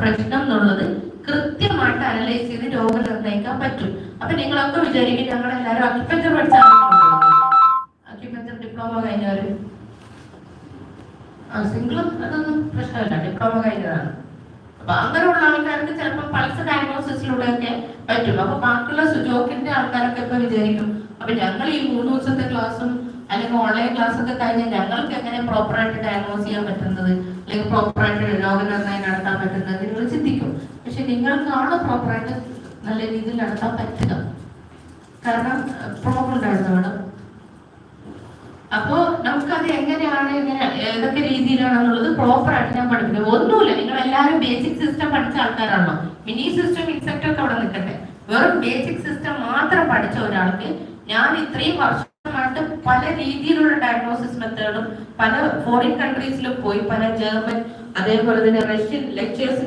പ്രശ്നം എന്നുള്ളത് കൃത്യമായിട്ട് അനലൈസ് ചെയ്ത് രോഗം നിർണയിക്കാൻ പറ്റും. അപ്പൊ നിങ്ങളൊക്കെ വിചാരിക്കും ഞങ്ങൾ എല്ലാവരും അക്യുപഞ്ചർ പഠിച്ചാണ് അക്യുപഞ്ചർ ഡിപ്ലോമ കഴിഞ്ഞവര്? ആ സിംഗിളും അതൊന്നും പ്രശ്നമില്ല. ഡിപ്ലോമ കഴിഞ്ഞതാണ്. അപ്പൊ അങ്ങനെയുള്ള ആൾക്കാർക്ക് ചിലപ്പോൾ പൾസ് ഡയഗ്നോസിസിലൂടെയൊക്കെ പറ്റും. അപ്പൊ ബാക്കിയുള്ള സുജോക്കിന്റെ ആൾക്കാരൊക്കെ ഇപ്പൊ വിചാരിക്കും അപ്പൊ ഞങ്ങൾ ഈ മൂന്ന് ദിവസത്തെ ക്ലാസ്സും അല്ലെങ്കിൽ ഓൺലൈൻ ക്ലാസ് ഒക്കെ കഴിഞ്ഞ് ഞങ്ങൾക്ക് എങ്ങനെ പ്രോപ്പറായിട്ട് ഡയഗ്നോസ് ചെയ്യാൻ പറ്റുന്നത്? അല്ലെങ്കിൽ പ്രോപ്പറായിട്ട് രോഗനിർണയം നടത്താൻ പറ്റുന്നത് നിങ്ങൾ ചിന്തിക്കും. പക്ഷെ നിങ്ങൾക്കാണ് പ്രോപ്പറായിട്ട് നല്ല രീതിയിൽ നടത്താൻ പറ്റുക. കാരണം പ്രോബ്ലം ഉണ്ടായിരുന്നു മാഡം അപ്പോ നമുക്കത് എങ്ങനെയാണ് എങ്ങനെ ഏതൊക്കെ രീതിയിലാണെന്നുള്ളത് പ്രോപ്പർ ആയിട്ട് ഞാൻ പഠിപ്പിക്കുന്നത് ഒന്നുമില്ല. നിങ്ങൾ എല്ലാവരും ബേസിക് സിസ്റ്റം പഠിച്ച ആൾക്കാരാണല്ലോ. മിനി സിസ്റ്റം ഇൻസെപ്റ്റ് ഒക്കെ അവിടെ നിൽക്കട്ടെ. വെറും ബേസിക് സിസ്റ്റം മാത്രം പഠിച്ച ഒരാൾക്ക് ഞാൻ ഇത്രയും വർഷമായിട്ട് പല രീതിയിലുള്ള ഡയഗ്നോസിസ് മെത്തേഡും പല ഫോറിൻ കൺട്രീസിലും പോയി പല ജർമ്മൻ അതേപോലെ തന്നെ റഷ്യൻ ലെക്ചേഴ്സ്